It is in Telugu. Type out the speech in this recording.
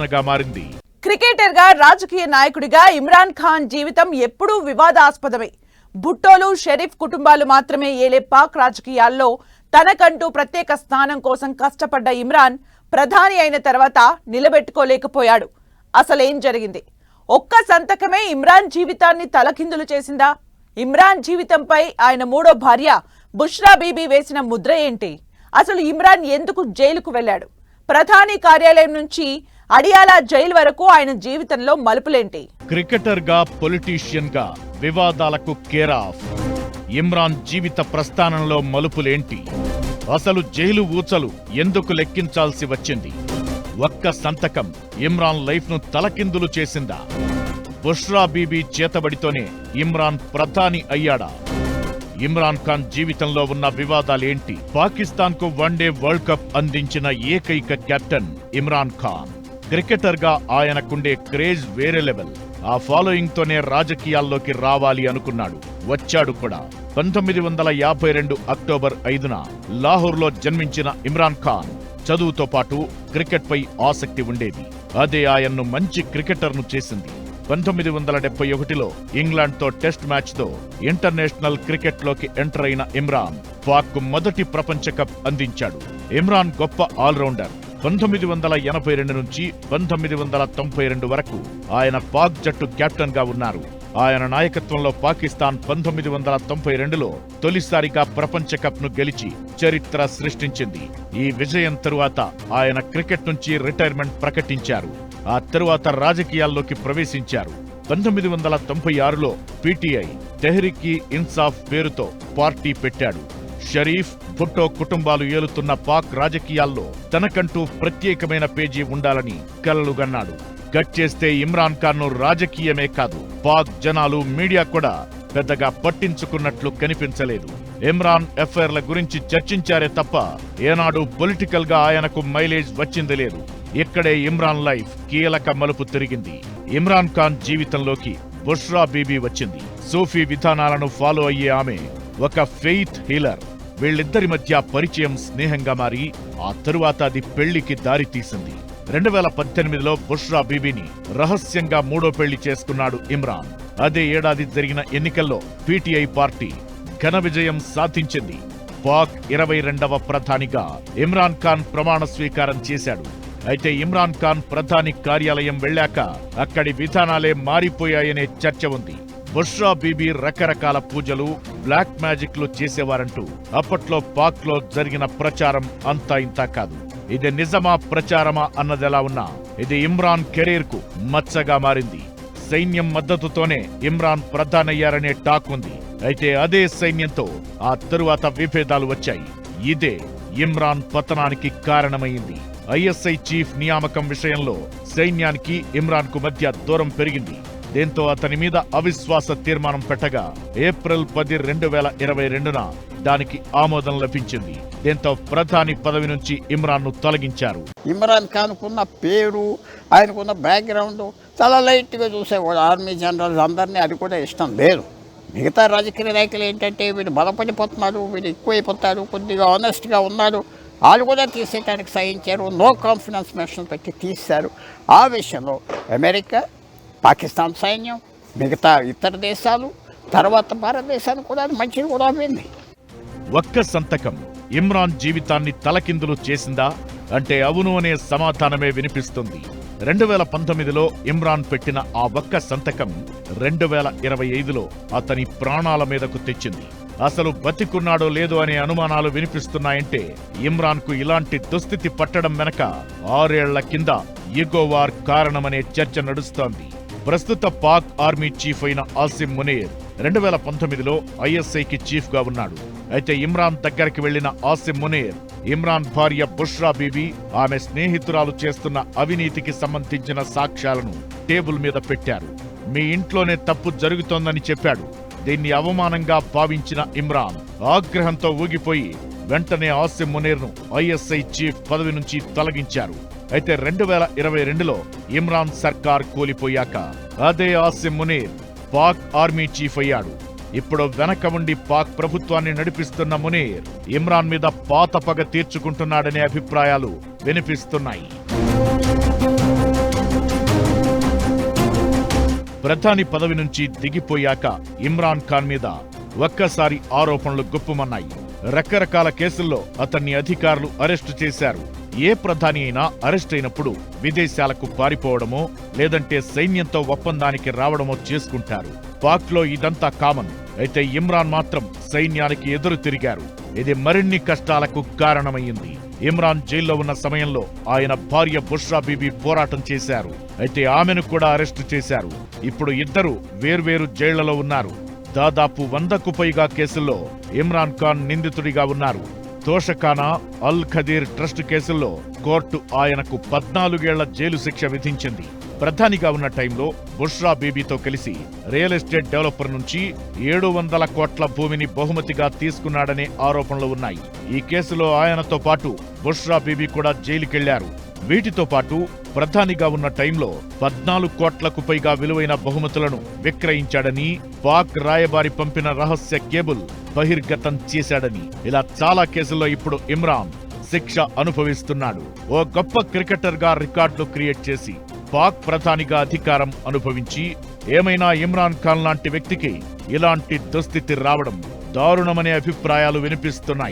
ప్రశ్నగా మారింది. క్రికెటర్గా రాజకీయ నాయకుడిగా ఇమ్రాన్ ఖాన్ జీవితం ఎప్పుడూ వివాదాస్పదమే. భుట్టోలు షరీఫ్ కుటుంబాలు మాత్రమే ఏలే పాక్ రాజకీయాల్లో తనకంటూ ప్రత్యేక స్థానం కోసం కష్టపడ్డ ఇమ్రాన్ ప్రధాని అయిన తర్వాత నిలబెట్టుకోలేకపోయాడు. అసలేం జరిగింది? ఒక్క సంతకమే ఇమ్రాన్ జీవితాన్ని తలకిందులు చేసిందా? ఇమ్రాన్ జీవితంపై ఆయన మూడో భార్య బుష్రా బీబీ వేసిన ముద్ర ఏంటి? అసలు ఇమ్రాన్ ఎందుకు జైలుకు వెళ్ళాడు? ప్రధాని కార్యాలయం నుంచి అడియాలా జైలు వరకు ఆయన జీవితంలో మలుపులేంటి? క్రికెటర్గా పొలిటీషియన్గా వివాదాలకు కేరాఫ్. ఇమ్రాన్ జీవిత ప్రస్థానంలో మలుపులేంటి? అసలు జైలు ఊచలు ఎందుకు లెక్కించాల్సి వచ్చింది? ఒక్క సంతకం ఇమ్రాన్ లైఫ్ను తలకిందులు చేసిందా? బుష్రా బీబీ చేతబడితోనే ఇమ్రాన్ ప్రధాని అయ్యాడా? ఇమ్రాన్ ఖాన్ జీవితంలో ఉన్న వివాదాలేంటి? పాకిస్తాన్కు వన్డే వరల్డ్ కప్ అందించిన ఏకైక కెప్టెన్ ఇమ్రాన్ ఖాన్. క్రికెటర్గా ఆయనకుండే క్రేజ్ వేరే లెవెల్. ఆ ఫాలోయింగ్తోనే రాజకీయాల్లోకి రావాలి అనుకున్నాడు. వచ్చాడు కూడా. పంతొమ్మిది వందల యాభై రెండు అక్టోబర్ ఐదున లాహోర్లో జన్మించిన ఇమ్రాన్ ఖాన్ చదువుతో పాటు క్రికెట్పై ఆసక్తి ఉండేది. అదే ఆయన్ను మంచి క్రికెటర్ను చేసింది. పంతొమ్మిది వందల డెబ్బై ఒకటిలో ఇంగ్లాండ్తో టెస్ట్ మ్యాచ్తో ఇంటర్నేషనల్ క్రికెట్లోకి ఎంటర్ అయిన ఇమ్రాన్ పాక్ మొదటి ప్రపంచ కప్ అందించాడు. ఇమ్రాన్ గొప్ప ఆల్రౌండర్. పంతొమ్మిది వందల ఎనభై రెండు నుంచి పంతొమ్మిది వందల తొంభై రెండు వరకు ఆయన పాక్ జట్టు కెప్టెన్గా ఉన్నారు. ఆయన నాయకత్వంలో పాకిస్తాన్ పంతొమ్మిది వందల తొంభై రెండులో తొలిసారిగా ప్రపంచ కప్ను గెలిచి చరిత్ర సృష్టించింది. ఈ విజయం తరువాత ఆయన క్రికెట్ నుంచి రిటైర్మెంట్ ప్రకటించారు. ఆ తరువాత రాజకీయాల్లోకి ప్రవేశించారు. పంతొమ్మిది వందల తొంభై ఆరులో పీటీఐ తెహ్రికీ ఇన్సాఫ్ పేరుతో పార్టీ పెట్టాడు. షరీఫ్ భుట్టో కుటుంబాలు ఏలుతున్న పాక్ రాజకీయాల్లో తనకంటూ ప్రత్యేకమైన పేజీ ఉండాలని కలలుగన్నాడు కట్ చేస్తే ఇమ్రాన్ ఖాన్ను రాజకీయమే కాదు పాక్ జనాలు మీడియా కూడా పెద్దగా పట్టించుకున్నట్లు కనిపించలేదు. ఇమ్రాన్ ఎఫ్ఐఆర్ల గురించి చర్చించారే తప్ప ఏనాడు పొలిటికల్గా ఆయనకు మైలేజ్ వచ్చింది లేదు. ఇక్కడే ఇమ్రాన్ లైఫ్ కీలక మలుపు తిరిగింది. ఇమ్రాన్ ఖాన్ జీవితంలోకి బుష్రా బీబీ వచ్చింది. సూఫీ విధానాలను ఫాలో అయ్యే ఆమె ఒక ఫెయిత్ హీలర్. వీళ్ళిద్దరి మధ్య పరిచయం స్నేహంగా మారి ఆ తరువాత అది పెళ్ళికి దారి తీసింది. రెండు వేల పద్దెనిమిదిలో బుష్రా బీబీని రహస్యంగా మూడో పెళ్ళి చేసుకున్నాడు ఇమ్రాన్. అదే ఏడాది జరిగిన ఎన్నికల్లో పీటీఐ పార్టీ ఘన విజయం సాధించింది. పాక్ ఇరవై రెండవ ప్రధానిగా ఇమ్రాన్ ఖాన్ ప్రమాణ స్వీకారం చేశాడు. అయితే ఇమ్రాన్ ఖాన్ ప్రధాని కార్యాలయం వెళ్ళాక అక్కడి విధానాలే మారిపోయాయనే చర్చ ఉంది. బుర్షా బీబీ రకరకాల పూజలు బ్లాక్ మ్యాజిక్లు చేసేవారంటూ అప్పట్లో పాక్లో జరిగిన ప్రచారం అంతా ఇంతా కాదు. ఇది నిజమా ప్రచారమా అన్నదెలా ఉన్నా ఇది ఇమ్రాన్ కెరీర్కు మచ్చగా మారింది. సైన్యం మద్దతుతోనే ఇమ్రాన్ ప్రధానయ్యారనే టాక్ ఉంది. అయితే అదే సైన్యంతో ఆ తరువాత విభేదాలు వచ్చాయి. ఇదే ఇమ్రాన్ పతనానికి కారణమైంది. ఐఎస్ఐ చీఫ్ నియామకం విషయంలో సైన్యానికి ఇమ్రాన్కు మధ్య దూరం పెరిగింది. దీంతో అతని మీద అవిశ్వాస తీర్మానం పెట్టగా ఏప్రిల్ పది రెండు వేల ఇరవై రెండున దానికి ఆమోదం లభించింది. దీంతో ప్రధాని పదవి నుంచి ఇమ్రాన్ను తొలగించారు. ఇమ్రాన్ ఖాన్కున్న పేరు ఆయనకున్న బ్యాక్గ్రౌండ్ చాలా లైట్గా చూసేవాడు. ఆర్మీ జనరల్స్ అందరినీ అది కూడా ఇష్టం లేదు. మిగతా రాజకీయ నాయకులు ఏంటంటే వీడు బలపడిపోతున్నారు వీడు ఎక్కువైపోతారు కొద్దిగా ఆనెస్ట్గా ఉన్నారు వాళ్ళు కూడా తీసేయడానికి సహించారు. నో కాన్ఫిడెన్స్ మెషన్ పెట్టి తీశారు. ఆ విషయంలో అమెరికా పాకిస్తాన్ సైన్యం మిగతా ఇతర దేశాలు తర్వాత భారతదేశానికి కూడా అది మంచిది కూడా అయింది ఒక్క సంతకం ఇమ్రాన్ జీవితాన్ని తలకిందులు చేసిందా? అంటే అవును అనే సమాధానమే వినిపిస్తుంది. రెండు వేల పంతొమ్మిదిలో ఇమ్రాన్ పెట్టిన ఆ ఒక్క సంతకం రెండు వేల ఇరవై ఐదులో అతని ప్రాణాల మీదకు తెచ్చింది. అసలు బతికున్నాడో లేదో అనే అనుమానాలు వినిపిస్తున్నాయంటే ఇమ్రాన్కు ఇలాంటి దుస్థితి పట్టడం వెనక ఆరేళ్ళ కింద ఇగోవార్ కారణమనే చర్చ నడుస్తోంది. ప్రస్తుత పాక్ ఆర్మీ చీఫ్ అయిన ఆసిమ్ మునీర్ రెండు వేల పంతొమ్మిదిలో ఐఎస్ఐకి చీఫ్గా ఉన్నాడు. అయితే ఇమ్రాన్ దగ్గరికి వెళ్ళిన ఆసిమ్ మునీర్ ఇమ్రాన్ భార్య బుష్రా బీబీ ఆమె స్నేహితురాలు చేస్తున్న అవినీతికి సంబంధించిన సాక్ష్యాలను టేబుల్ మీద పెట్టారు. మీ ఇంట్లోనే తప్పు జరుగుతోందని చెప్పాడు. దీన్ని అవమానంగా భావించిన ఇమ్రాన్ ఆగ్రహంతో ఊగిపోయి వెంటనే ఆసిమ్ మునీర్ను ఐఎస్ఐ చీఫ్ పదవి నుంచి తొలగించారు. అయితే రెండు వేల ఇరవై రెండులో ఇమ్రాన్ సర్కార్ కూలిపోయాక అదే ఆసిమ్ మునీర్ పాక్ ఆర్మీ చీఫ్ అయ్యాడు. ఇప్పుడు వెనక ఉండి పాక్ ప్రభుత్వాన్ని నడిపిస్తున్న మునీర్ ఇమ్రాన్ మీద పాత పగ తీర్చుకుంటున్నాడనే అభిప్రాయాలు వినిపిస్తున్నాయి. ప్రధాని పదవి నుంచి దిగిపోయాక ఇమ్రాన్ ఖాన్ మీద ఒక్కసారి ఆరోపణలు గుప్పుమన్నాయి. రకరకాల కేసుల్లో అతన్ని అధికారులు అరెస్టు చేశారు. ఏ ప్రధాని అయినా అరెస్ట్ అయినప్పుడు విదేశాలకు పారిపోవడమో లేదంటే సైన్యంతో ఒప్పందానికి రావడమో చేసుకుంటారు. పాక్లో ఇదంతా కామన్. అయితే ఇమ్రాన్ మాత్రం సైన్యానికి ఎదురు తిరిగారు. ఇది మరిన్ని కష్టాలకు కారణమైంది. ఇమ్రాన్ జైల్లో ఉన్న సమయంలో ఆయన భార్య బుష్రా బీబీ పోరాటం చేశారు. అయితే ఆమెను కూడా అరెస్టు చేశారు. ఇప్పుడు ఇద్దరు వేర్వేరు జైళ్ళలో ఉన్నారు. దాదాపు వందకు పైగా కేసుల్లో ఇమ్రాన్ ఖాన్ నిందితుడిగా ఉన్నారు. తోషఖానా అల్ ఖదీర్ ట్రస్ట్ కేసుల్లో కోర్టు ఆయనకు పద్నాలుగేళ్ళ జైలు శిక్ష విధించింది. ప్రధానిగా ఉన్న టైంలో బుష్రా బీబీతో కలిసి రియల్ ఎస్టేట్ డెవలపర్ నుంచి ఏడు వందల కోట్ల భూమిని బహుమతిగా తీసుకున్నాడనే ఆరోపణలు ఉన్నాయి. ఈ కేసులో ఆయనతో పాటు బుష్రా బీబీ కూడా జైలుకెళ్ళారు. వీటితో పాటు ప్రధానిగా ఉన్న టైంలో పద్నాలుగు కోట్లకు పైగా విలువైన బహుమతులను విక్రయించాడని పాక్ రాయబారి పంపిన రహస్య కేబుల్ బహిర్గతం చేశాడని. ఇలా చాలా కేసుల్లో ఇప్పుడు ఇమ్రాన్ శిక్ష అనుభవిస్తున్నాడు. ఓ గొప్ప క్రికెటర్గా రికార్డులు క్రియేట్ చేసి పాక్ ప్రధానిగా అధికారం అనుభవించి ఏమైనా ఇమ్రాన్ ఖాన్ లాంటి వ్యక్తికి ఇలాంటి దుస్థితి రావడం దారుణమనే అభిప్రాయాలు వినిపిస్తున్నాయి.